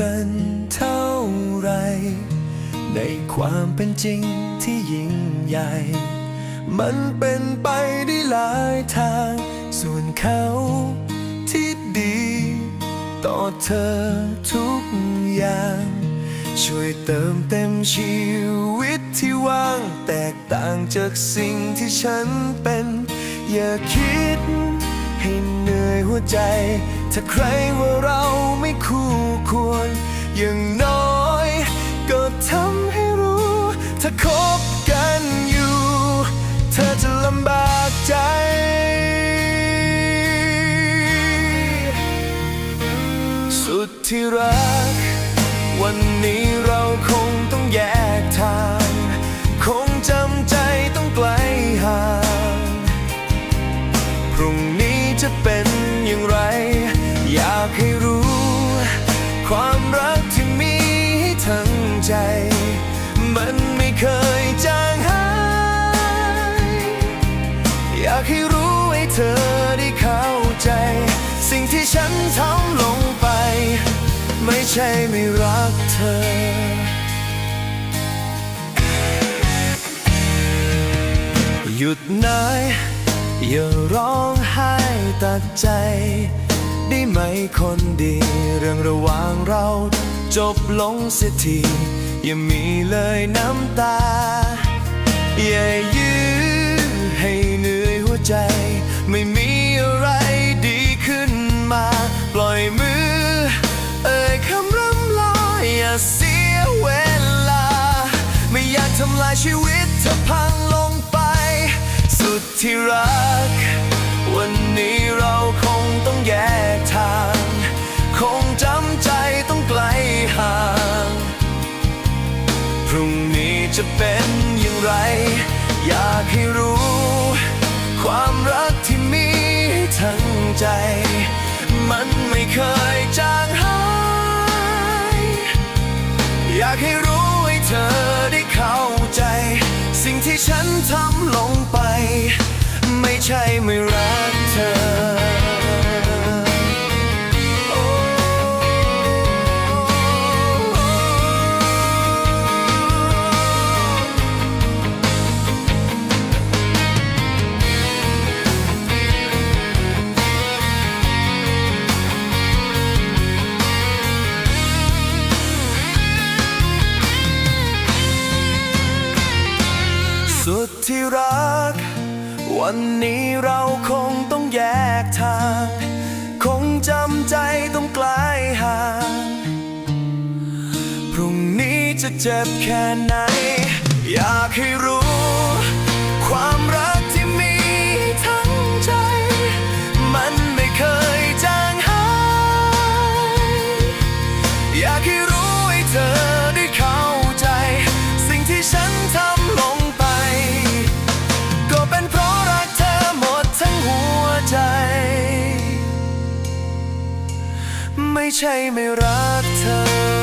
กันเท่าไร ในความเป็นจริงที่ยิ่งใหญ่ มันเป็นไปได้หลายทาง ส่วนเขาที่ดี ต่อเธอทุกอย่าง ช่วยเติมเต็มชีวิตที่ว่าง แตกต่างจากสิ่งที่ฉันเป็น อย่าคิดให้เหนื่อยหัวใจ ถ้าใครว่าเราไม่คู่ ควร อย่างน้อย ก็ทำให้รู้ ถ้าคบกันอยู่ เธอจะลำบากใจสุดที่รัก วันนี้เรา ใช่ไม่รักเธอหยุดนายอย่าร้องไห้ตัดใจ ได้ไหมคนดี เรื่องระหว่างเรา จบลงเสียที อย่ามีเลยน้ำตา อย่ายื้อให้เหนื่อยหัวใจไม่ ชีวิตเธอพังลงไป สุดที่รัก วันนี้เราคงต้องแยกทาง คงจำใจต้องไกลห่าง พรุ่งนี้จะเป็นอย่างไร อยากให้รู้ ความรักที่มีทั้งใจ มันไม่เคยจางหาย อยากให้รู้ให้เธอ ที่ฉันทำลง ที่รัก วันนี้เราคงต้องแยกทาง คงจำใจต้องไกลห่าง พรุ่งนี้จะเจ็บแค่ไหน อยากให้รู้ ความรักที่มีทั้งใจ มันไม่เคยจางหาย อยากให้รู้ ไม่ใช่ไม่รักเธอ